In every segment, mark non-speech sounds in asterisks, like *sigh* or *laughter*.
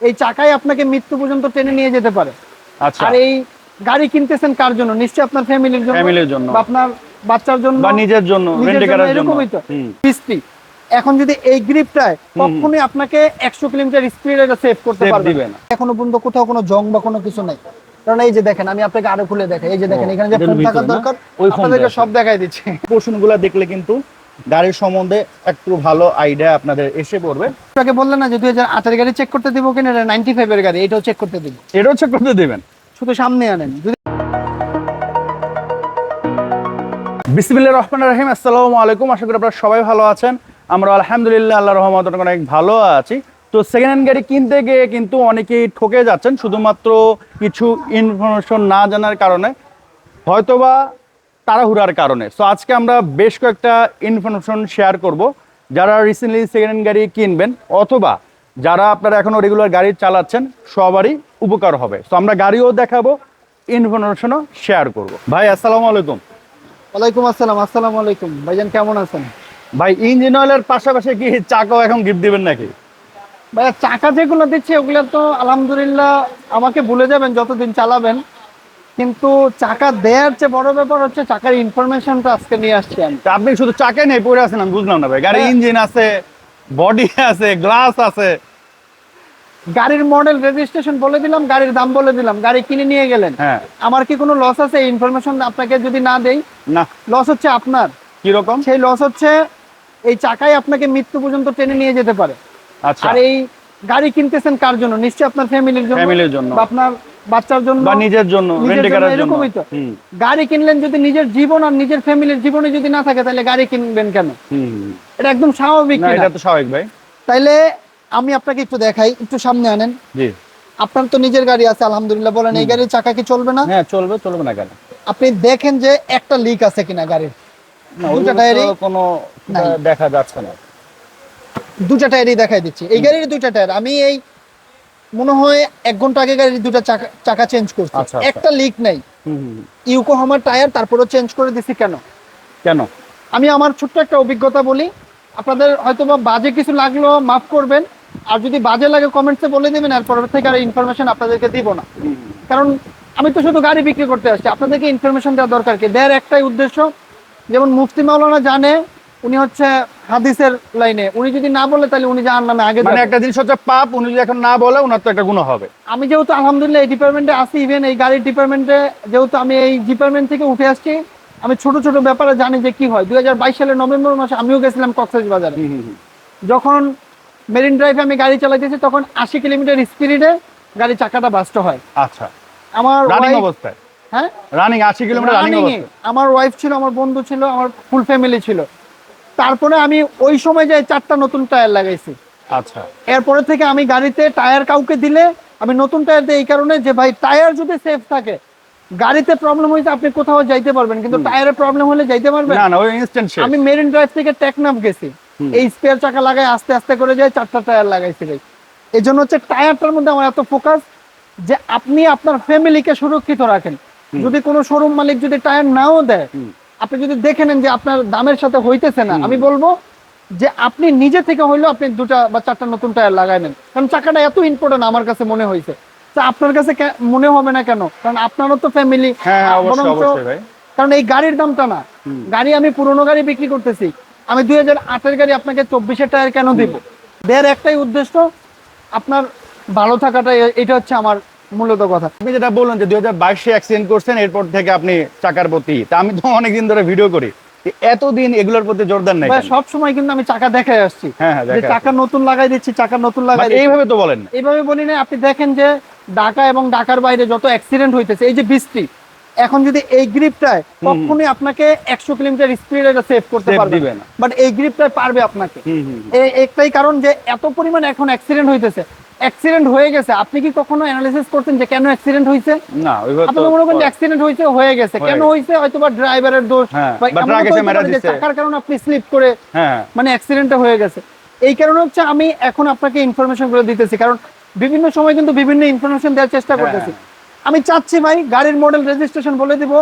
এই চাকাই আপনাকে মৃত্যু পর্যন্ত টেনে নিয়ে যেতে পারে। আচ্ছা। আর এই গাড়ি কিনতেছেন কার জন্য? নিশ্চয়ই আপনার ফ্যামিলির জন্য ফ্যামিলির জন্য। বা আপনার বাচ্চার জন্য বা নিজের জন্য এরকমই তো। কিস্তি এখন যদি এই গ্রিপটায় কখনোই আপনাকে একশো কিলোমিটার স্পিড এটা সেভ করতে পারবে না। এখনও পর্যন্ত কোথাও কোনো জং বা কোনো কিছু নাই। কারণ এই যে দেখেন আমি আপনাকে আরও খুলে দেখাই। এই যে দেখেন এখানে যে ফোন থাকার দরকার আপনাদেরকে সব দেখাই দিচ্ছি। *laughs* পোর্শনগুলো দেখলে কিন্তু গাড়ির সম্বন্ধে একটু ভালো আইডিয়া আপনাদের এসে পড়বে। আপনাকে বললেন না যে দুই হাজার আটের গাড়ি চেক করতে দিব কিনা? নাইনটি ফাইভের গাড়ি এটাও চেক করতে দিব এটাও চেক করতে দেবেন। শুধু সামনে আনেন। যদি বিসমিল্লাহ রহমান রহিম আসসালামু আলাইকুম। আশা করি আপনারা সবাই ভালো আছেন। আমরা আলহামদুলিল্লাহ আল্লাহ রহমত অনেক ভালো আছি। তো সেকেন্ড হ্যান্ড গাড়ি কিনতে গিয়ে কিন্তু অনেকেই ঠকে যাচ্ছেন শুধুমাত্র কিছু ইনফরমেশন না জানার কারণে। হয়তোবা তাড়াহুড়ার কারণে। সো আজকে আমরা বেশ কয়েকটা ইনফরমেশন শেয়ার করব। যারা রিসেন্টলি সেকেন্ড হ্যান্ড গাড়ি কিনবেন অথবা যারা আপনারা এখনও রেগুলার গাড়ি চালাচ্ছেন সবারই উপকার হবে। তো আমরা গাড়িও দেখাবো ইনফরমেশনও শেয়ার করব। ভাই আসসালামু আলাইকুম। ওয়ালাইকুম আসসালাম আসসালামু আলাইকুম। ভাইজান কেমন আছেন? ভাই ইঞ্জিন অয়েলের পাশাপাশি কি চাকাও এখন গিফট দিবেন নাকি? ভাইয়া চাকা যেগুলো দিচ্ছে ওগুলো তো আলহামদুলিল্লাহ আমাকে ভুলে যাবেন যতদিন চালাবেন। কিন্তু চাকা দেওয়ার চেয়ে বড় ব্যাপার হচ্ছে চাকার ইনফরমেশনটা আজকে নিয়ে আসছি আমি। আপনি শুধু চাকায় নেই পড়ে আছেন আমি বুঝলাম না ভাই। গাড়ির হ্যাঁ। ইঞ্জিন আছে বডি আছে গ্লাস আছে। গাড়ির মডেল রেজিস্ট্রেশন বলে দিলাম গাড়ির দাম বলে দিলাম গাড়ি কিনে নিয়ে গেলেন। হ্যাঁ। আমার কি কোনো লস আছে? এই ইনফরমেশন আপনাকে যদি না দেই? না। লস হচ্ছে আপনার। কীরকম সেই লস হচ্ছে এই চাকাই আপনাকে মৃত্যু পর্যন্ত টেনে নিয়ে যেতে পারে। আচ্ছা। আর এই গাড়ি কিনতেছেন কার জন্য? নিশ্চয়ই আপনার ফ্যামিলির জন্য ফ্যামিলির জন্য। বা আপনার বাচ্চার জন্য বা নিজের জন্য রেন্টে করার জন্য এরকমই তো। গাড়ি কিনলেন যদি নিজের জীবন আর নিজের ফ্যামিলির জীবনে যদি না থাকে তাহলে গাড়ি কিনবেন কেন। এটা একদম স্বাভাবিক না এটা তো স্বাভাবিক ভাই। তাইলে আমি আপনাকে একটু দেখাই একটু সামনে আনেন। জি। আপনার তো নিজের গাড়ি আছে আলহামদুলিল্লাহ বলেন এই গাড়ির চাকা কি চলবে না? হ্যাঁ চলবে চলবে না কেন? আপনি দেখেন যে একটা লিক আছে কিনা গাড়ির। ওইগুলো টায়ারই কোনো দেখা যাচ্ছে না। দুটা টায়ারই দেখাই দিচ্ছি। এই গাড়ির দুইটা টায়ার আমি এই মনে হয় এক ঘণ্টা আগে গাড়ির দুটা চাকা চাকা চেঞ্জ করছি। আচ্ছা, আচ্ছা। একটা লিক নাই। হুম, হুম, হুম। টায়ার তারপরেও চেঞ্জ করে দিছি কেন? কেন? আমি আমার ছোট্ট একটা অভিজ্ঞতা বলি। আপনাদের হয়তো বা বাজে কিছু লাগল মাফ করবেন। আর যদি বাজে লাগে কমেন্টসে বলে দেবেন আর পরের থেকে আর ইনফরমেশন আপনাদেরকে দিব না। কারণ আমি তো শুধু গাড়ি বিক্রি করতে আসছি। আপনাদেরকে ইনফরমেশন দেওয়া দরকার কি? দেওয়ার একটাই উদ্দেশ্য যেমন মুফতি মাওলানা জানে উনি হচ্ছে হাদিসের লাইনে। উনি যদি না বলে তাহলে উনি জাহান নামে আগে মানে একটা জিনিস হচ্ছে পাপ উনি যদি এখন না বলে ওনার তো একটা গুণ হবে। আমি যেহেতু আলহামদুলিল্লাহ এই ডিপার্টমেন্টে আছি ইভেন এই গাড়ির ডিপার্টমেন্টে যেহেতু আমি এই ডিপার্টমেন্ট থেকে উঠে আসছি আমি ছোট ছোট ব্যাপারে জানি যে কি হয়। দুই সালের নভেম্বর মাসে আমিও গেছিলাম কক্সবাজার। বাজারে। যখন মেরিন ড্রাইভে আমি গাড়ি চালাইতেছি তখন আশি কিলোমিটার স্পিডে গাড়ি চাকাটা বাস্ট হয়। আচ্ছা। আমার রানিং অবস্থায়? হ্যাঁ? রানিং আশি কিলোমিটার রানিং আমার ওয়াইফ ছিল আমার বন্ধু ছিল আমার ফুল ফ্যামিলি ছিল। তারপরে আমি ওই সময় যাই চারটা নতুন টায়ার লাগাইছি। আচ্ছা। এরপরে থেকে আমি গাড়িতে টায়ার কাউকে দিলে আমি নতুন টায়ার দিই এই কারণে যে ভাই টায়ার যদি সেফ থাকে গাড়িতে প্রবলেম হয়েছে আপনি কোথাও যাইতে পারবেন কিন্তু টায়ারে প্রবলেম হলে যাইতে পারবেন? না না ওই ইনস্ট্যান্ট আমি মেরিন ড্রাইভ থেকে টেকনাফ গেছি। এই স্পেয়ার চাকা লাগাই আস্তে আস্তে করে যাই চারটা টায়ার লাগাইছি ভাই। এই জন্য হচ্ছে টায়ারটার মধ্যে আমার এত ফোকাস যে আপনি আপনার ফ্যামিলিকে সুরক্ষিত রাখেন। যদি কোনো শোরুম মালিক যদি টায়ার নাও দেয় আপনি যদি দেখে নেন যে আপনার দামের সাথে হইতেছে না আমি বলব যে আপনি নিজে থেকে হইলেও আপনি দুটা বা চারটা নতুন টায়ার লাগাই নেন। কারণ চাকাটা এত ইম্পর্টেন্ট আমার কাছে মনে হয়েছে। তা আপনার কাছে মনে হবে না কেন? কারণ আপনারও তো ফ্যামিলি হ্যাঁ কারণ এই গাড়ির দামটা না। গাড়ি আমি পুরোনো গাড়ি বিক্রি করতেছি। আমি দুই হাজার আটের গাড়ি আপনাকে চব্বিশের টায়ার কেন দিব? দেয়ার একটাই উদ্দেশ্য আপনার ভালো থাকাটা এটা হচ্ছে আমার মূলত কথা। আপনি যেটা বললেন যে দুই হাজার বাইশে অ্যাক্সিডেন্ট করছেন এরপর থেকে আপনি চাকার প্রতি। তা আমি তো অনেকদিন ধরে ভিডিও করি। এতদিন এগুলোর প্রতি জোরদার নাই সব সময় কিন্তু আমি চাকা দেখাই আসছি। হ্যাঁ হ্যাঁ চাকা নতুন লাগাই দিচ্ছি চাকা নতুন লাগাই এইভাবে তো বলেন এইভাবে বলি না আপনি দেখেন যে ঢাকা এবং ঢাকার বাইরে যত অ্যাক্সিডেন্ট হইতেছে এই যে বৃষ্টি এখন যদি এই গ্রিপটায় কখনোই আপনাকে একশো কিলোমিটার স্পিড সেভ করতে পারবে না। বাট এই গ্রিপটায় পারবে আপনাকে। একটাই কারণ যে এত পরিমাণ এখন অ্যাক্সিডেন্ট হইতেছে। অ্যাক্সিডেন্ট হয়ে গেছে। আপনি কি কখনো অ্যানালিসিস করতেন যে কেন অ্যাক্সিডেন্ট হয়েছে না আপনি মনে করেন যে অ্যাক্সিডেন্ট হয়েছে হয়ে গেছে। কেন। হয়েছে হয়তো বা ড্রাইভারের দোষ হ্যাঁ, বা। চাকার কারণে আপনি স্লিপ করে হ্যাঁ। মানে অ্যাক্সিডেন্টটা হয়ে গেছে। এই কারণে হচ্ছে আমি এখন আপনাকে ইনফরমেশন করে দিতেছি। কারণ বিভিন্ন সময় কিন্তু বিভিন্ন ইনফরমেশন দেওয়ার চেষ্টা হ্যাঁ। করতেছি। আমি চাচ্ছি ভাই গাড়ির মডেল রেজিস্ট্রেশন বলে দিব।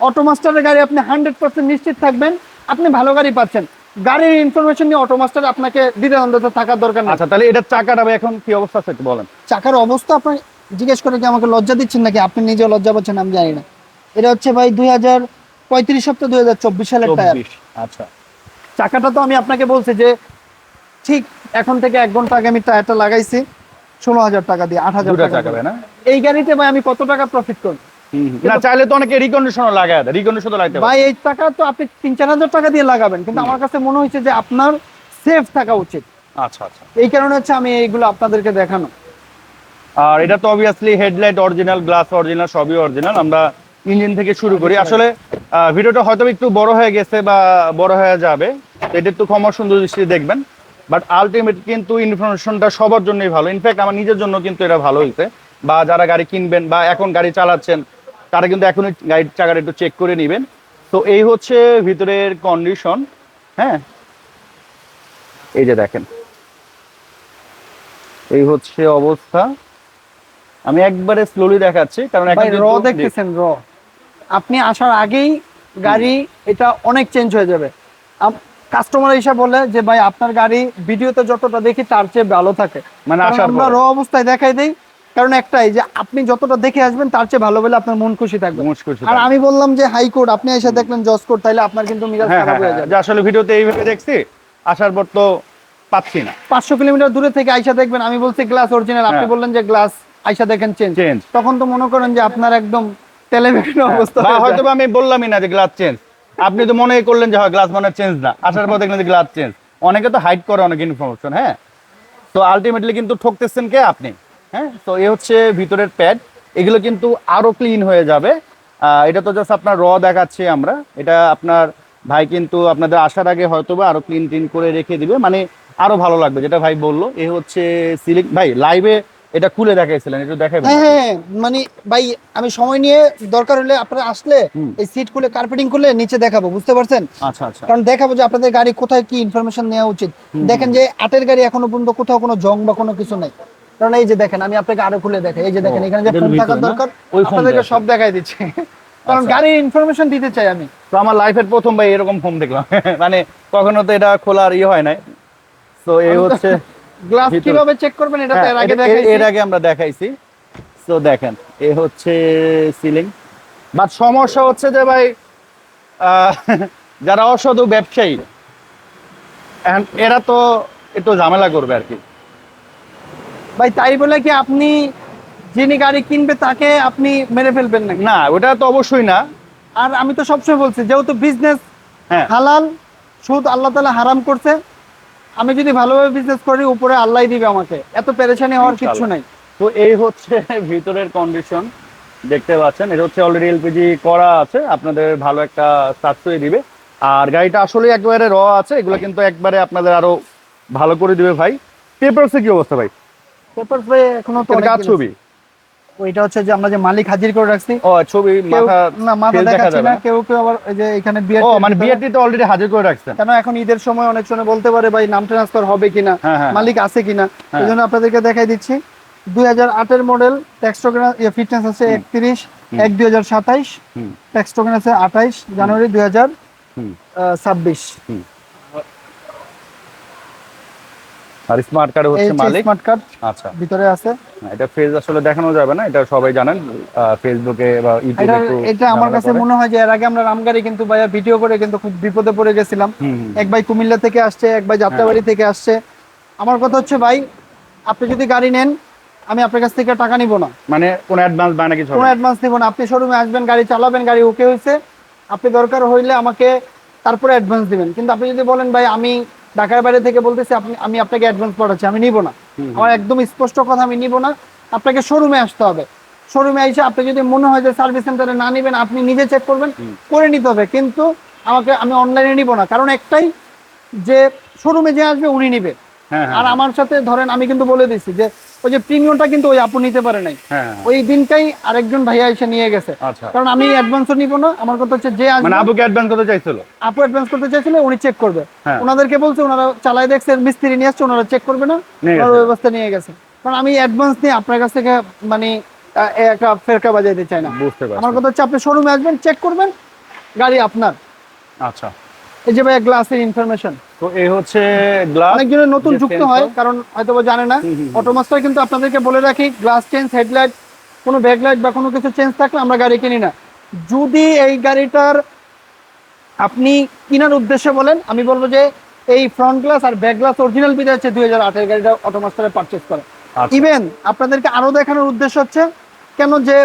অটোমাস্টারের গাড়ি আপনি হান্ড্রেড পার্সেন্ট নিশ্চিত থাকবেন। আপনি ভালো গাড়ি পাচ্ছেন। গাড়ির ইনফরমেশন নিয়ে অটোমাস্টার আপনাকে দ্বিধাদ্বন্দ্ব থাকার দরকার নেই। আচ্ছা তাহলে এটার চাকাটা এখন কি অবস্থা আছে একটু বলেন। চাকার অবস্থা আপনি জিজ্ঞেস করে কি আমাকে লজ্জা দিচ্ছেন নাকি? আপনি নিজে লজ্জা পাচ্ছেন আমি জানি না। এটা হচ্ছে ভাই দুই হাজার পঁয়ত্রিশ সপ্তাহ দুই হাজার চব্বিশ সালের টায়ার। আচ্ছা। চাকাটা তো আমি আপনাকে বলছি যে ঠিক এখন থেকে এক ঘণ্টা আগে আমি টায়ারটা লাগাইছি ষোলো হাজার টাকা দিয়ে আট হাজার টাকা এই গাড়িতে ভাই আমি কত টাকা প্রফিট করি? না চাইলে তো অনেকে রিকন্ডিশনও লাগায় দেয় রিকন্ডিশন তো লাগতে পারে। ভাই এই টাকা তো আপনি তিন চার হাজার টাকা দিয়ে লাগাবেন কিন্তু আমার কাছে মনে হয়েছে যে আপনার সেফ থাকা উচিত। আচ্ছা আচ্ছা। এই কারণে হচ্ছে আমি এইগুলো আপনাদেরকে দেখানো। আর এটা তো obviously headlight original glass original সবই অরিজিনাল আমরা ইঞ্জিন থেকে শুরু করি। আসলে আহ, ভিডিওটা হয়তো একটু বড় হয়ে গেছে বা বড় হয়ে যাবে এটা একটু ক্ষমা সুন্দর দৃষ্টি দেখবেন। বাট আলটিমেট কিন্তু ইনফরমেশনটা সবার জন্যই ভালো। ইনফ্যাক্ট আমার নিজের জন্য কিন্তু এটা ভালো হয়েছে। বা যারা গাড়ি কিনবেন বা এখন গাড়ি চালাচ্ছেন তারা কিন্তু এখনই গাড়ির চাকাটা একটু চেক করে নেবেন। তো এই হচ্ছে ভিতরের কন্ডিশন হ্যাঁ? এই যে দেখেন। এই হচ্ছে অবস্থা। আমি একবারে স্লোলি দেখাচ্ছি কারণ র দেখতেছেন র আপনি আসার আগেই গাড়ি এটা অনেক চেঞ্জ হয়ে যাবে। কাস্টমার হিসাব বলে যে ভাই আপনার গাড়ি ভিডিওতে যতটা দেখি তার চেয়ে ভালো থাকে। মানে আমরা র অবস্থায় দেখাই দেই কারণ একটাই যে আপনি যতটা দেখে আসবেন তার চেয়ে ভালো বলে আপনার মন খুশি থাকবে। মুশকিল আর আমি বললাম যে হাইকোর্ট আপনি এসে দেখলেন জজ কোর্ট তাইলে আপনার কিন্তু মিরাজ হ্যাঁ খারাপ হ্যাঁ হয়ে হ্যাঁ, যাবে। যে আসলে ভিডিওতে এইভাবে দেখছি আসার পর তো পাচ্ছি না। পাঁচশো কিলোমিটার দূরে থেকে আইসা দেখবেন আমি বলছি গ্লাস অরিজিনাল আপনি। বললেন যে গ্লাস আইসা দেখেন চেঞ্জ তখন তো মনে করেন যে আপনার একদম তেলে বেগুন অবস্থা হয়তো আমি বললামই না যে গ্লাস চেঞ্জ আপনি তো মনে করলেন যে হয় গ্লাস মানে চেঞ্জ না। আসার পর দেখলেন যে গ্লাস চেঞ্জ অনেকে তো হাইড করে অনেক ইনফরমেশন হ্যাঁ। তো আলটিমেটলি কিন্তু ঠকতেছেন কে? আপনি। হ্যাঁ? তো এ হচ্ছে ভিতরের প্যাড এগুলো কিন্তু আরও ক্লিন হয়ে যাবে। এটা তো জাস্ট আপনার র দেখাচ্ছি আমরা। এটা আপনার ভাই কিন্তু আপনাদের আসার আগে হয়তো বা আরও ক্লিন টিন করে রেখে দিবে। মানে আরও ভালো লাগবে যেটা ভাই বলল। এ হচ্ছে সিলিং ভাই লাইভে এটা খুলে দেখাইছিলেন একটু দেখাবেন হ্যাঁ হ্যাঁ মানে ভাই আমি সময় নিয়ে দরকার হলে আপনারা আসলে এই সিট খুলে কার্পেটিং করলে নিচে দেখাবো বুঝতে পারছেন? আচ্ছা আচ্ছা। কারণ দেখাবো যে আপনাদের গাড়ি কোথায় কি ইনফরমেশন নেওয়া উচিত। দেখেন যে আটের গাড়ি এখনও পর্যন্ত কোথাও কোনো জং বা কোনো কিছু নাই। কারণ এই যে দেখেন আমি আপনাকে আরও খুলে দেখাই। এই যে দেখেন এখানে যে ফোন থাকার দরকার আপনাদেরকে সব দেখাই দিচ্ছে। কারণ আচ্ছা। গাড়ির ইনফরমেশন দিতে চাই আমি। তো আমার লাইফের প্রথম ভাই এরকম ফোন দেখলাম। *laughs* মানে কখনো তো এটা খোলার ইয়ে হয় নাই। তো এই হচ্ছে *laughs* গ্লাস কীভাবে চেক করবেন এটা হ্যাঁ, এর আগে দেখাইছি এর আগে আমরা দেখাইছি। তো দেখেন এ হচ্ছে সিলিং বাট সমস্যা হচ্ছে যে ভাই আহ, *laughs* যারা অসাধু ব্যবসায়ী এরা তো একটু ঝামেলা করবে আর কি। ভাই তাই বলে কি আপনি যিনি গাড়ি কিনবে তাকে আপনি মেরে ফেলবেন নাকি? না ওটা তো অবশ্যই না। আর আমি তো সবসময় বলছি যেহেতু বিজনেস হ্যাঁ। হালাল সুদ আল্লাহ তালা হারাম করছে আমি যদি ভালোভাবে বিজনেস করি উপরে আল্লাহ দিবে আমাকে। এত পেরেশানি হওয়ার কিছু নাই। তো এই হচ্ছে *laughs* ভিতরের কন্ডিশন দেখতে পাচ্ছেন। এটা হচ্ছে অলরেডি এলপিজি করা আছে আপনাদের ভালো একটা সাশ্রয় দিবে। আর গাড়িটা আসলে একবারে র আছে এগুলো কিন্তু একবারে আপনাদের আরও ভালো করে দিবে ভাই। পেপারসে কি অবস্থা ভাই? পেপার ফ্লাই এখনও তো অনেক ছবি? ওইটা হচ্ছে যে আমরা যে মালিক হাজির করে রাখছি। ও ছবি মাথা না মাথা দেখাচ্ছে না কেউ কেউ আবার যে এখানে বিআরটি ও মানে বিআরটি তো অলরেডি হাজির করে রাখছেন কেন এখন ঈদের সময় অনেক সময় বলতে পারে ভাই নাম ট্রান্সফার হবে কিনা? হ্যাঁ, হ্যাঁ, হ্যাঁ। মালিক আছে কিনা? এজন্য আপনাদেরকে দেখাই দিচ্ছি। 2008 এর মডেল টেক্সটোগ্রাম ইয়া ফিটনেস আছে 31 1 2027 টেক্সটোগ্রাম আছে 28 জানুয়ারি 2026 আর স্মার্ট কার্ড হচ্ছে মালিক। স্মার্ট কার্ড আচ্ছা। ভিতরে আছে। এটা ফেজ আসলে দেখানো যাবে না এটা সবাই জানেন ফেসবুকে বা ইউটিউবে এটা আমার কাছে মনে হয় যে এর আগে আমরা রামগাড়ি কিন্তু ভাইয়া ভিডিও করে কিন্তু খুব বিপদে পড়ে গেছিলাম। এক ভাই কুমিল্লা থেকে আসছে এক ভাই যাত্রাবাড়ি থেকে আসছে। আমার কথা হচ্ছে ভাই আপনি যদি গাড়ি নেন আমি আপনার কাছ থেকে টাকা নিব না। মানে কোন অ্যাডভান্স নাকি কোনো অ্যাডভান্স নিব না। আপনি শোরুমে আসবেন গাড়ি চালাবেন গাড়ি ওকে হয়েছে। আপনি দরকার হইলে আমাকে তারপরে অ্যাডভান্স দিবেন। কিন্তু আপনি যদি বলেন ভাই আমি ঢাকার বাইরে থেকে বলতেছি আপনি আমি আপনাকে অ্যাডভান্স পাঠাচ্ছি আমি নিব না। আমার একদম স্পষ্ট কথা আমি নিব না। আপনাকে শোরুমে আসতে হবে। শোরুমে এসে আপনি যদি মনে হয় যে সার্ভিস সেন্টারে না নেবেন আপনি নিজে চেক করবেন করে নিতে হবে। কিন্তু আমাকে আমি অনলাইনে নিব না। কারণ একটাই যে শোরুমে যে আসবে উনি নিবে। হ্যাঁ আর আমার সাথে ধরেন আমি কিন্তু বলে দিচ্ছি যে ওই যে প্রিমিয়ামটা কিন্তু ওই আপু নিতে পারে নাই। হ্যাঁ ওই দিনটাই আরেকজন ভাইয়া এসে নিয়ে গেছে। আচ্ছা। কারণ আমি অ্যাডভান্সও নিব না আমার কথা হচ্ছে যে মানে আবুকে অ্যাডভান্স করতে চাইছিল? আপু অ্যাডভান্স করতে চাইছিল উনি চেক করবে। হ্যাঁ। ওনাদেরকে বলছে ওনারা চালাই দেখছে মিস্ত্রি নিয়ে আসছে ওনারা চেক করবে না। ওনারা। ব্যবস্থা নিয়ে গেছে। কারণ আমি অ্যাডভান্স নিয়ে আপনার কাছ থেকে মানে একটা ফেরকা বাজাইতে চাই না। আমার কথা হচ্ছে আপনি শোরুমে আসবেন চেক করবেন গাড়ি আপনার। আচ্ছা। এই যে ভাই গ্লাসের ইনফরমেশন তো এই হচ্ছে গ্লাস অনেকজনের নতুন যুক্ত হয় কারণ হয়তো জানে না। অটোমাস্টার কিন্তু আপনাদেরকে বলে রাখি গ্লাস চেঞ্জ হেডলাইট কোনো ব্যাকলাইট বা কোনো কিছু চেঞ্জ থাকলে আমরা গাড়ি কিনি না। যদি এই গাড়িটার আপনি কেনার উদ্দেশ্যে বলেন আমি বলব যে এই ফ্রন্ট গ্লাস আর ব্যাক গ্লাস অরিজিনাল বিদে হচ্ছে দুই হাজার আটের গাড়িটা অটোমাস্টারে পারচেস করে। আচ্ছা। ইভেন আপনাদেরকে আরও দেখানোর উদ্দেশ্য হচ্ছে কেন যে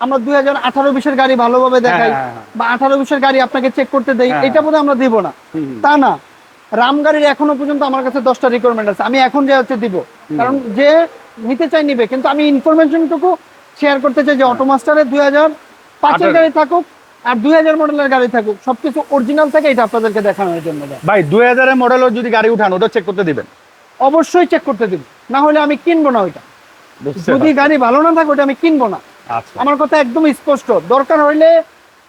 আমরা দুই হাজার আঠারো বিশের গাড়ি ভালোভাবে দেখাই হ্যাঁ, হ্যাঁ, বা আঠারো বিশের গাড়ি আপনাকে চেক করতে দেই হ্যাঁ, এটা বোধ আমরা দিব না। তা না। রাম গাড়ির এখনও পর্যন্ত আমার কাছে দশটা রিকোয়ারমেন্ট আছে। আমি এখন যে হচ্ছে দিব। কারণ যে নিতে চাই নিবে। কিন্তু আমি ইনফরমেশনটুকু শেয়ার করতে চাই যে অটোমাস্টারে দুই হাজার পাঁচের গাড়ি থাকুক আর দুই হাজার মডেলের গাড়ি থাকুক। সবকিছু অরিজিনাল থাকে এটা আপনাদেরকে দেখানোর জন্য ভাই দুই হাজারের মডেলের যদি গাড়ি উঠান ওটা চেক করতে দিবেন? অবশ্যই চেক করতে দিব। না হলে আমি কিনবো না ওইটা। যদি গাড়ি ভালো না থাকে ওটা আমি কিনবো না। আমার কথা একদম স্পষ্ট। দরকার হইলে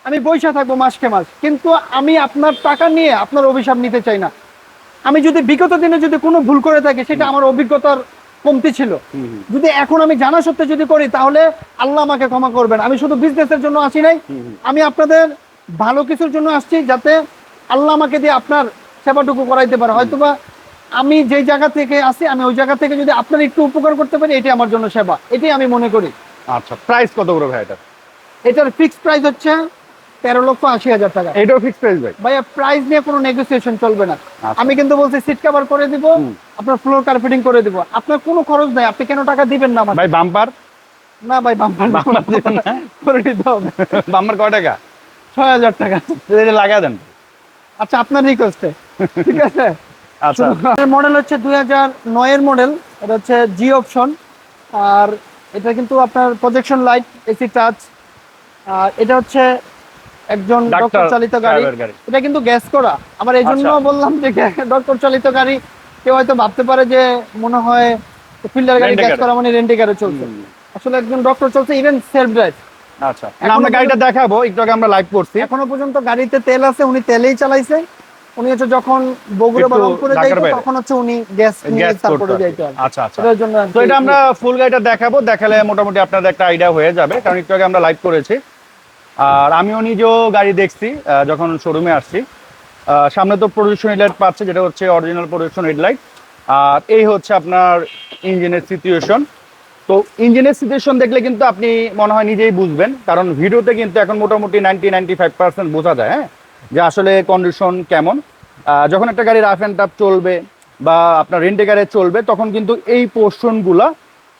আমি বৈশা থাকব মাসকে মাস। কিন্তু আমি আপনার টাকা নিয়ে আপনার অভিশাপ নিতে চাই না। আমি যদি বিগত দিনে যদি কোনো ভুল করে থাকি সেটা আমার অভিজ্ঞতার কমতি ছিল। যদি এখন আমি জানা সত্ত্বে যদি করি তাহলে আল্লাহ আমাকে ক্ষমা করবেন। আমি শুধু বিজনেসের জন্য আসি নাই। আমি আপনাদের ভালো কিছুর জন্য আসছি যাতে আল্লাহ আমাকে দিয়ে আপনার সেবাটুকু করাইতে পারে। হয়তোবা আমি যে জায়গা থেকে আসি আমি ওই জায়গা থেকে যদি আপনার একটু উপকার করতে পারি এটাই আমার জন্য সেবা। এটাই আমি মনে করি। আচ্ছা প্রাইস কত করে ভাই এটা? এটার ফিক্সড প্রাইস হচ্ছে তেরো লক্ষ আশি হাজার টাকা। এটাও ফিক্স প্রাইস ভাই? ভাইয়া প্রাইস নিয়ে কোনো নেগোসিয়েশন চলবে না। আচ্ছা। আমি কিন্তু বলছি সিট কভার করে দিব আপনার ফ্লোর কার্পেটিং করে দিব। আপনার কোনো খরচ নাই আপনি কেন টাকা দিবেন না ভাই বাম্পার না ভাই বাম্পার বাম্পার? করে দিতে হবে। বাম্পার কয় টাকা? ছয় হাজার টাকা। এটা লাগা দেন। আচ্ছা আপনার রিকোয়েস্টে ঠিক আছে? আচ্ছা। মডেল হচ্ছে দুই হাজার নয়ের মডেল এটা হচ্ছে জি অপশন আর এটা কিন্তু আপনার প্রজেকশন লাইট এসি টাচ আর এটা হচ্ছে একজন ডক্টর চালিত গাড়ি। এটা কিন্তু গ্যাস করা। আমার এই জন্য আচ্ছা। বললাম যে ডক্টর চালিত গাড়ি কেউ হয়তো ভাবতে পারে যে মনে হয় ফিল্ডার গাড়ি গ্যাস করা মানে রেন্টে গাড়ি চলছে। আসলে একজন ডক্টর চলছে ইভেন সেলফ ড্রাইভ আচ্ছা। এখনও আমরা গাড়িটা দেখাবো একটু আগে আমরা লাইভ করছি। এখনও পর্যন্ত গাড়িতে তেল আছে উনি তেলেই চালাইছে। উনি হচ্ছে যখন বগুড়া বা রংপুরে যাইতো তখন হচ্ছে উনি গ্যাস নিয়ে তারপরে যাইতে আচ্ছা আচ্ছা। জন্য তো এটা আমরা ফুল গাড়িটা দেখাবো দেখালে মোটামুটি আপনাদের একটা আইডিয়া হয়ে যাবে কারণ একটু আগে আমরা লাইভ করেছি। আর আমিও নিজেও গাড়ি দেখছি যখন শোরুমে আসছি। সামনে তো প্রডিউশন হেডলাইট পাচ্ছে যেটা হচ্ছে অরিজিনাল প্রডিউশন হেডলাইট আর এই হচ্ছে আপনার ইঞ্জিনের সিচুয়েশন তো ইঞ্জিনের সিচুয়েশন দেখলে কিন্তু আপনি মনে হয় নিজেই বুঝবেন কারণ ভিডিওতে কিন্তু এখন মোটামুটি নাইনটি নাইনটি ফাইভ পার্সেন্ট বোঝা যায় হ্যাঁ? যে আসলে কন্ডিশন কেমন? যখন একটা গাড়ি রাফ অ্যান্ড টাফ চলবে বা আপনার রেন্টে গাড়ি চলবে, তখন কিন্তু এই পোর্শনগুলা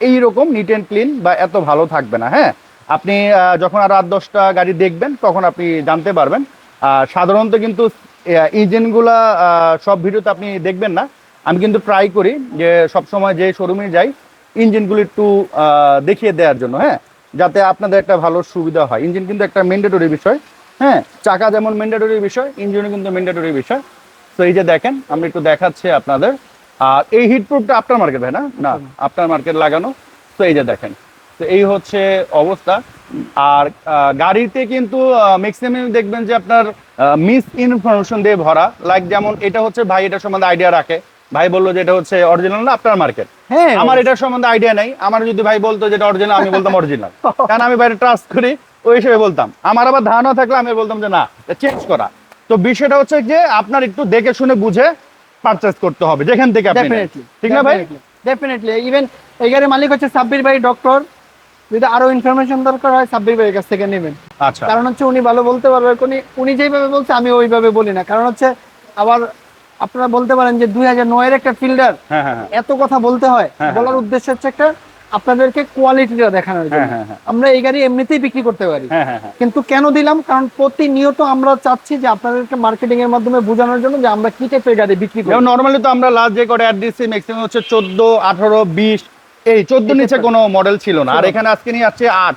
এইরকম নিট অ্যান্ড ক্লিন বা এত ভালো থাকবে না হ্যাঁ? আপনি যখন আর রাত দশটা গাড়ি দেখবেন, তখন আপনি জানতে পারবেন। আর সাধারণত কিন্তু ইঞ্জিনগুলা সব ভিডিওতে আপনি দেখবেন না। আমি কিন্তু ট্রাই করি যে সবসময় যে শোরুমে যাই ইঞ্জিনগুলো একটু দেখিয়ে দেওয়ার জন্য হ্যাঁ? যাতে আপনাদের একটা ভালো সুবিধা হয়। ইঞ্জিন কিন্তু একটা ম্যান্ডেটরি বিষয়। হ্যাঁ চাকা যেমন ম্যান্ডেটরি বিষয় ইঞ্জিনও কিন্তু ম্যান্ডেটরি বিষয়। তো এই যে দেখেন আমি একটু দেখাচ্ছি আপনাদের। আর এই হিটপ্রুফটা আপনার মার্কেট ভাই না? না আপনার মার্কেট লাগানো। তো এই যে দেখেন তো এই হচ্ছে অবস্থা। আর গাড়িতে কিন্তু ম্যাক্সিমাম দেখবেন যে আপনার মিস ইনফরমেশন দিয়ে ভরা। লাইক যেমন এটা হচ্ছে ভাই এটা সম্বন্ধে আইডিয়া রাখে। ভাই বলল যে এটা হচ্ছে অরিজিনাল না আপনার মার্কেট হ্যাঁ। আমার এটার সম্বন্ধে আইডিয়া নাই। আমার যদি ভাই বলতো যেটা অরিজিনাল আমি বলতাম অরিজিনাল *laughs* কারণ আমি বাইরে ট্রাস্ট করি? ওই হিসেবে বলতাম। আমার আবার ধারণা থাকলে আমি বলতাম যে না চেঞ্জ করা। তো বিষয়টা হচ্ছে যে আপনার একটু দেখে শুনে বুঝে পারচেজ করতে হবে যেখান থেকে আপনি ঠিক না ভাই? ডেফিনেটলি ইভেন এই গাড়ির মালিক হচ্ছে সাব্বির ভাই ডক্টর যদি আরও ইনফরমেশন দরকার হয় সাব্বির ভাইয়ের কাছ থেকে নেবেন। আচ্ছা। কারণ হচ্ছে উনি ভালো বলতে পারবে উনি উনি যেইভাবে বলছে আমি ওইভাবে বলি না। কারণ হচ্ছে আবার আপনারা বলতে পারেন যে দুই হাজার নয়ের একটা ফিল্ডার। হ্যাঁ হ্যাঁ হ্যাঁ। এত কথা বলতে হ্যাঁ, বলার উদ্দেশ্য হচ্ছে একটা আপনাদেরকে কোয়ালিটিটা দেখানোর জন্য। হ্যাঁ, হ্যাঁ, হ্যাঁ। আমরা এই গাড়ি এমনিতেই বিক্রি করতে পারি। কিন্তু কেন দিলাম? কারণ প্রতিনিয়ত আমরা চাচ্ছি যে আপনাদেরকে মার্কেটিং এর মাধ্যমে বোঝানোর জন্য যে আমরা কি টাইপের গাড়ি বিক্রি করি। নর্মালি তো আমরা লাস্ট যে কটা অ্যাড দিচ্ছি ম্যাক্সিমাম হচ্ছে চোদ্দ আঠারো বিশ। এই চোদ্দ নিচে কোনো মডেল ছিল না। আর এখানে আজকে নিয়ে আসছে আট।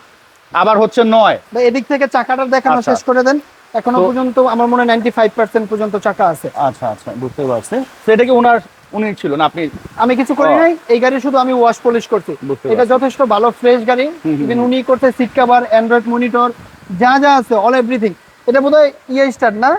আবার হচ্ছে নয়। বা এদিক থেকে চাকাটা দেখানো আচ্ছা। শেষ করে দেন। এখনও পর্যন্ত আমার মনে হয় নাইনটি ফাইভ পার্সেন্ট পর্যন্ত চাকা আছে। আচ্ছা আচ্ছা বুঝতে পারছি। সেটা কি ওনার উনি ছিল না আপনি আমি কিছু করি নাই এই গাড়ি শুধু আমি ওয়াশ পলিশ করছি। এটা যথেষ্ট ভালো ফ্রেশ গাড়ি। ইভেন উনি করছে সিট কভার অ্যান্ড্রয়েড মনিটর যা যা আছে অল এভরিথিং এটা বোধহয় ইয়ে স্টার্ট না?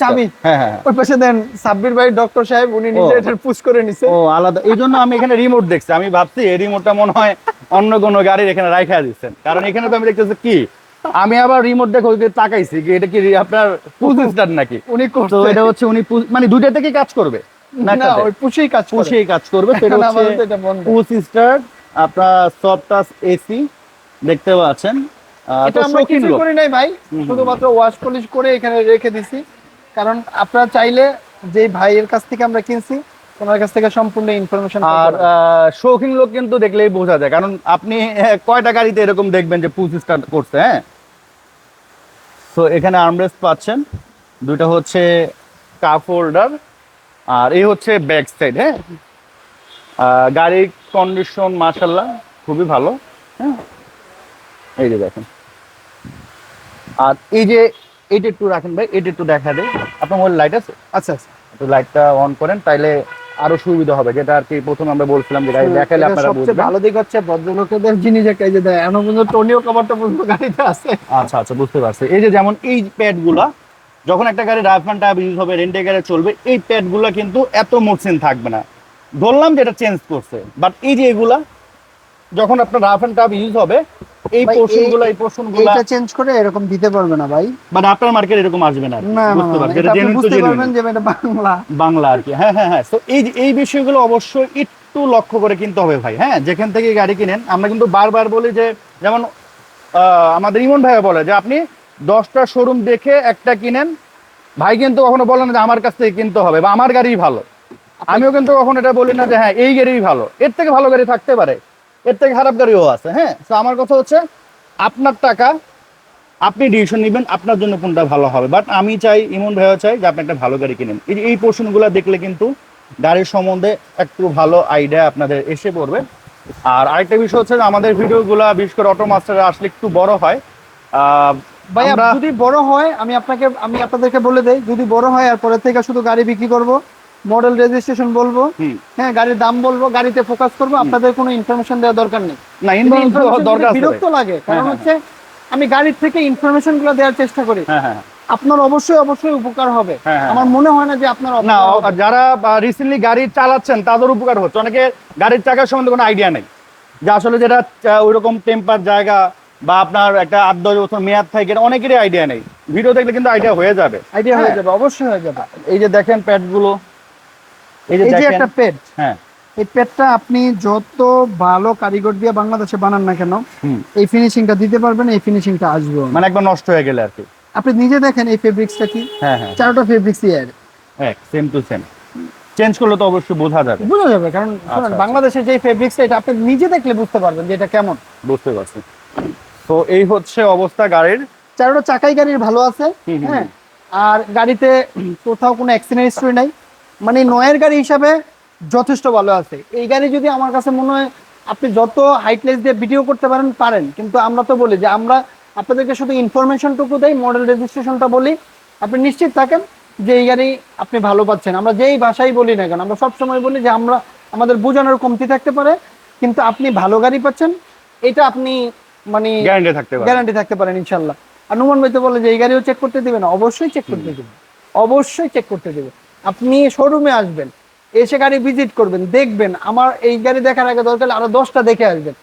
চাবি। হ্যাঁ হ্যাঁ হ্যাঁ। ওই পাশে দেন সাব্বির ভাই ডক্টর সাহেব উনি নিজে এটা পুশ করে নিছে। ও আলাদা। এই জন্য আমি এখানে রিমোট দেখছি। আমি ভাবছি এই রিমোটটা মনে হয় অন্য কোনো গাড়ির এখানে দিচ্ছেন। কারণ এখানে তো আমি দেখতেছি কি আমি আবার রিমোট দেখে তাকাইছি কি এটা কি আপনার *laughs* নাকি? উনি তো এটা হচ্ছে উনি মানে দুইটা থেকে কাজ করবে। না? ওই পুষেই কাজ পুষেই কাজ করবে *laughs* সেটা এখন হচ্ছে আমাদের তো এটা বন্ধ। পুশ স্টার্ট আপনার সফট টাচ এসি দেখতে পাচ্ছেন। এটা আমরা শৌখিন কিছু লোক। করি নাই ভাই শুধুমাত্র ওয়াশ পলিশ করে এখানে রেখে দিছি। কারণ আপনারা চাইলে যে ভাইয়ের কাছ থেকে আমরা কিনছি ওনার কাছ থেকে সম্পূর্ণ ইনফরমেশন আর শৌখিন লোক কিন্তু দেখলেই বোঝা যায়। কারণ আপনি কয়টা গাড়িতে এরকম দেখবেন যে পুশ স্টার্ট করছে হ্যাঁ? তো এখানে আর্মরেস্ট পাচ্ছেন। দুইটা হচ্ছে কাপ হোল্ডার আর এই হচ্ছে ব্যাক সাইড হ্যাঁ? গাড়ির কন্ডিশন মাশাল্লাহ খুবই ভালো হ্যাঁ? এই যে দেখেন। আর এই যে এইটা একটু রাখেন ভাই এটা একটু দেখা দেয় আপনার মোবাইল লাইট আছে? আচ্ছা আচ্ছা একটু লাইটটা অন করেন তাইলে আরও সুবিধা হবে। যেটা আর কি প্রথম আমরা বলছিলাম যে গাড়ি দেখালে আপনারা বুঝবেন। ভালো দিক হচ্ছে ভদ্রলোকেদের জিনিস একটা যে দেয় এমন পর্যন্ত টোনিও কভারটা পর্যন্ত গাড়িতে আছে। আচ্ছা আচ্ছা বুঝতে পারছি। এই যে যেমন এই প্যাডগুলা যখন একটা গাড়ি রাফ অ্যান্ড টাইপ ইউজ হবে রেন্টে গাড়ি চলবে এই প্যাডগুলা কিন্তু এত মসৃণ থাকবে না। ধরলাম যে এটা চেঞ্জ করছে বাট এই যে এগুলা যখন আপনার রাফ অ্যান্ড টাইপ ইউজ হবে এই ভাই, পোর্শন এই- গুলা এই পোর্শনগুলা এইটা চেঞ্জ করে এরকম দিতে পারবে না ভাই। মানে আপনার মার্কেট এরকম আসবে না বুঝতে না, পারছি এটা এটা আপনি genuine to বুঝতে পারবেন যে এটা বাংলা। বাংলা আর কি হ্যাঁ হ্যাঁ হ্যাঁ। তো এই এই বিষয়গুলো অবশ্যই একটু লক্ষ্য করে কিনতে হবে ভাই হ্যাঁ? যেখান থেকে গাড়ি কিনেন আমরা কিন্তু বারবার বলি যে যেমন আহ, আমাদের ইমন ভাইয়া বলে যে আপনি দশটা শোরুম দেখে একটা কিনেন। ভাই কিন্তু কখনো বলে না যে আমার কাছ থেকে কিনতে হবে বা আমার গাড়ি ভালো। আমিও কিন্তু কখনো এটা বলি না যে হ্যাঁ এই গাড়ি ভালো। এর থেকে ভালো গাড়ি থাকতে পারে। এর থেকে খারাপ গাড়িও আছে হ্যাঁ? তো আমার কথা হচ্ছে আপনার টাকা আপনি ডিসিশন নেবেন আপনার জন্য কোনটা ভালো হবে। বাট আমি চাই ইমন ভাইও চাই যে আপনি একটা ভালো গাড়ি কিনেন। এই এই পোর্শনগুলো দেখলে কিন্তু গাড়ির সম্বন্ধে একটু ভালো আইডিয়া আপনাদের এসে পড়বে। আর আরেকটা বিষয় হচ্ছে যে আমাদের ভিডিওগুলো বিশেষ করে অটো মাস্টারে আসলে একটু বড় হয়। আহ, ভাই যদি বড় হয় আমি আপনাকে আমি আপনাদেরকে বলে দেই যদি বড় হয় আর পরে থেকে শুধু গাড়ি বিক্রি করব মডেল রেজিস্ট্রেশন বলব হ্যাঁ গাড়ির দাম বলব গাড়িতে ফোকাস করব আপনাদের কোনো ইনফরমেশন দেওয়া দরকার নেই। বিরক্ত লাগে কারণ হ্যাঁ, হচ্ছে আমি গাড়ির থেকে ইনফরমেশনগুলো দেওয়ার চেষ্টা করি। হ্যাঁ হ্যাঁ আপনার অবশ্যই অবশ্যই উপকার হবে। হ্যাঁ, হ্যাঁ। আমার মনে হয় না যে আপনার না যারা রিসেন্টলি গাড়ি চালাচ্ছেন তাদের উপকার হচ্ছে। অনেকে গাড়ির চাকার সম্বন্ধে কোনো আইডিয়া নেই। যে আসলে যেটা ওই রকম টেম্পার জায়গা বা আপনার একটা আট দশ বছর মেয়াদ থাকে এটা অনেকেরই আইডিয়া নেই। ভিডিও দেখলে কিন্তু আইডিয়া হয়ে যাবে। আইডিয়া হয়ে হ্যাঁ। যাবে অবশ্যই হয়ে যাবে। এই যে দেখেন প্যাডগুলো এই যে একটা পেট হ্যাঁ। এই পেটটা আপনি যত ভালো কারিগর দিয়ে বাংলাদেশে বানান না কেন। এই ফিনিশিংটা দিতে পারবেন এই ফিনিশিংটা আসবে মানে একবার নষ্ট হয়ে গেলে আর কি। আপনি নিজে দেখেন এই ফেব্রিক্সটা কি? হ্যাঁ হ্যাঁ। চারটা ফেব্রিক্সই এর। এক সেম টু সেম চেঞ্জ করলে তো অবশ্যই বোঝা যাবে। বোঝা যাবে কারণ শুনুন, আচ্ছা। বাংলাদেশের যে ফেব্রিক্সটা এটা আপনি নিজে দেখলে বুঝতে পারবেন যে এটা কেমন। বুঝতে পারছি। তো এই হচ্ছে অবস্থা গাড়ির। চারটা চাকাই গাড়ির ভালো আছে হ্যাঁ? আর গাড়িতে কোথাও কোনো অ্যাক্সিডেন্ট হিস্ট্রি নাই। মানে নয়ের গাড়ি হিসাবে যথেষ্ট ভালো আছে। এই গাড়ি যদি আমার কাছে মনে হয় আপনি যত হাইটলেস দিয়ে ভিডিও করতে পারেন পারেন। কিন্তু আমরা তো বলি যে আমরা আপনাদেরকে শুধু ইনফরমেশনটুকু দেই মডেল রেজিস্ট্রেশনটা বলি। আপনি নিশ্চিত থাকেন যে এই গাড়ি আপনি ভালো পাচ্ছেন। আমরা যেই ভাষাই বলি না কেন আমরা সবসময় বলি যে আমরা আমাদের বোঝানোর কমতি থাকতে পারে। কিন্তু আপনি ভালো গাড়ি পাচ্ছেন। এটা আপনি মানে গ্যারান্টি থাকতে পারে। গ্যারান্টি থাকতে পারেন ইনশাল্লাহ। আর নুমান ভাই তো বলে যে এই গাড়িও চেক করতে দিবেন অবশ্যই চেক করতে দিবেন অবশ্যই চেক করতে দিবেন আপনি শোরুমে আসবেন এসে গাড়ি ভিজিট করবেন দেখবেন আমার এই গাড়ি দেখার আগে দরকার আরও দশটা দেখে আসবেন।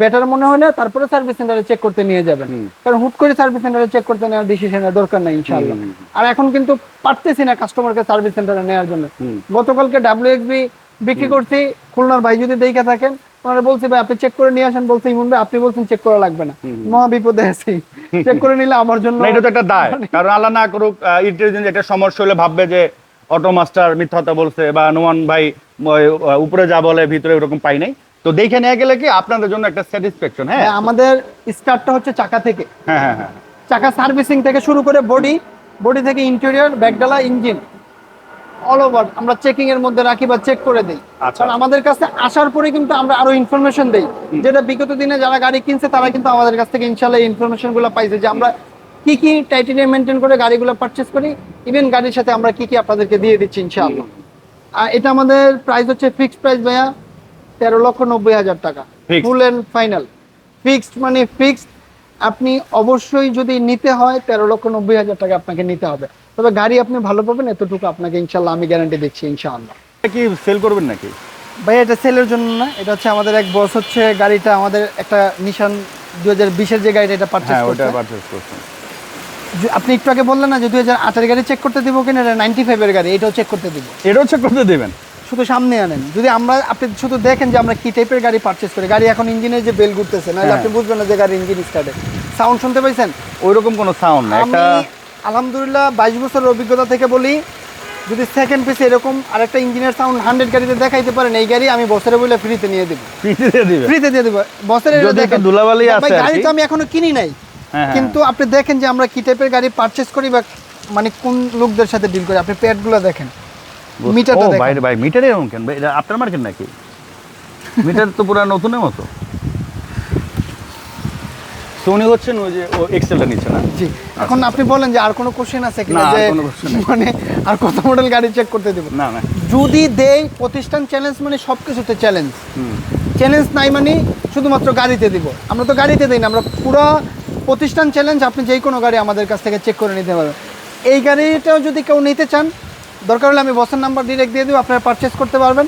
বেটার মনে হয় না তারপরে সার্ভিস সেন্টারে চেক করতে নিয়ে যাবেন। কারণ হুট করে সার্ভিস সেন্টারে চেক করতে নেওয়ার ডিসিশনের দরকার নাই ইনশাল্লাহ। আর এখন কিন্তু পারতেছি না কাস্টমারকে সার্ভিস সেন্টারে নেওয়ার জন্য। গতকালকে ডাব্লিউএক্সবি বিক্রি করছি খুলনার ভাই যদি দেখে থাকেন ওনারা বলছি ভাই আপনি চেক করে নিয়ে আসেন। বলছে ইমন ভাই আপনি বলছেন চেক করা লাগবে না। মহা বিপদে আছি। চেক করে নিলে আমার জন্য এটা তো একটা দায়। কারণ আল্লাহ না করুক ইন্টেলিজেন্স একটা সমস্যা হলে ভাববে যে অটো মাস্টার মিথ্যাটা বলছে বা নোমান ভাই উপরে যা বলে ভিতরে ওরকম পাই নাই। তো দেখে নিয়ে গেলে কি আপনাদের জন্য একটা স্যাটিসফ্যাকশন হ্যাঁ? হ্যাঁ, আমাদের স্টার্টটা হচ্ছে চাকা থেকে। হ্যাঁ হ্যাঁ হ্যাঁ। চাকা সার্ভিসিং থেকে শুরু করে বডি বডি থেকে ইন্টেরিয়র ব্যাকডালা ইঞ্জিন অল ওভার আমরা চেকিং এর মধ্যে রাখি বা চেক করে দিই। আচ্ছা। কারণ আমাদের কাছে আসার পরে কিন্তু আমরা আরও ইনফরমেশন দেই। যেটা বিগত দিনে যারা গাড়ি কিনছে তারা কিন্তু আমাদের কাছ থেকে ইনশাল্লাহ ইনফরমেশনগুলো পাইছে যে আমরা কি কি টাইটেরিয়া মেনটেন করে গাড়িগুলো পারচেস করি ইভেন গাড়ির সাথে আমরা কি কি আপনাদেরকে দিয়ে দিচ্ছি ইনশাআল্লাহ। আর এটা আমাদের প্রাইস হচ্ছে ফিক্সড প্রাইস ভাইয়া তেরো লক্ষ নব্বই হাজার টাকা। ফুল এন্ড ফাইনাল ফিক্সড মানে ফিক্সড আপনি অবশ্যই যদি নিতে হয় তেরো লক্ষ নব্বই হাজার টাকা আপনাকে নিতে হবে। তবে গাড়ি আপনি ভালো পাবেন এতটুকু আপনাকে ইনশাল্লাহ আমি গ্যারান্টি দিচ্ছি ইনশাআল্লাহ। কি সেল করবেন নাকি? ভাই এটা সেলের জন্য না এটা হচ্ছে আমাদের এক বস হচ্ছে গাড়িটা আমাদের একটা নিশান দুই হাজার বিশের যে গাড়িটা এটা পারচেস হ্যাঁ ওটা পারচেজ করছেন আপনি একটু আগে বললেন না যে দুই হাজার আটের গাড়ি চেক করতে দিব কিনা এটা নাইনটি ফাইভের গাড়ি এটাও চেক করতে দিব। এটাও চেক করতে দেবেন? শুধু সামনে আনেন। যদি আমরা আপনি শুধু দেখেন যে আমরা কি টাইপের গাড়ি পারচেস করি গাড়ি এখন ইঞ্জিনের যে বেল ঘুরতেছে না হ্যাঁ। আপনি বুঝবেন না যে গাড়ি ইঞ্জিন স্টার্টে সাউন্ড শুনতে পাইছেন? ওইরকম কোনো সাউন্ড না একটা আলহামদুলিল্লাহ বাইশ বছরের অভিজ্ঞতা থেকে বলি যদি সেকেন্ড পিসে এরকম আরেকটা ইঞ্জিনিয়ার সাউন্ড হান্ড্রেড গাড়িতে দেখাইতে পারেন এই গাড়ি আমি বছরে বলে ফ্রিতে নিয়ে দেবো। ফ্রিতে দিয়ে দেবো? বছরে একটু ধুলাবালি আছে গাড়ি তো আমি এখনও কিনি নাই। হ্যাঁ, হ্যাঁ। কিন্তু আপনি দেখেন যে আমরা কি টাইপের গাড়ি পারচেস করি বা মানে কোন লোকদের সাথে ডিল করি আপনি প্যাডগুলো দেখেন। মিটারটা দেখেন। ভাই ভাই মিটারে কেন? ভাই, এটা আপনার মার্কেট নাকি? *laughs* মিটার তো পুরো নতুনের মতো। তো উনি হচ্ছেন ওই যে ও এক্সেলটা নিচ্ছে না? জি। এখন আপনি বলেন যে আর কোনো কোশ্চেন আছে কিনা যে। মানে আর কত মডেল গাড়ি চেক করতে দেব? না না। যদি দেই প্রতিষ্ঠান চ্যালেঞ্জ মানে সব কিছুতে চ্যালেঞ্জ চ্যালেঞ্জ নাই মানে শুধুমাত্র গাড়িতে দিব। আমরা তো গাড়িতে দিই না আমরা পুরো প্রতিষ্ঠান চ্যালেঞ্জ আপনি যেই কোনো গাড়ি আমাদের কাছ থেকে চেক করে নিতে পারবেন। এই গাড়িটাও যদি কেউ নিতে চান দরকার হলে আমি বছর নাম্বার ডিরেক্ট দিয়ে দেবো আপনারা পারচেস করতে পারবেন।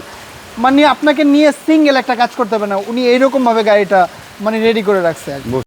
মানে আপনাকে নিয়ে সিঙ্গেল একটা কাজ করতে হবে না উনি এইরকমভাবে গাড়িটা মানে রেডি করে রাখছে।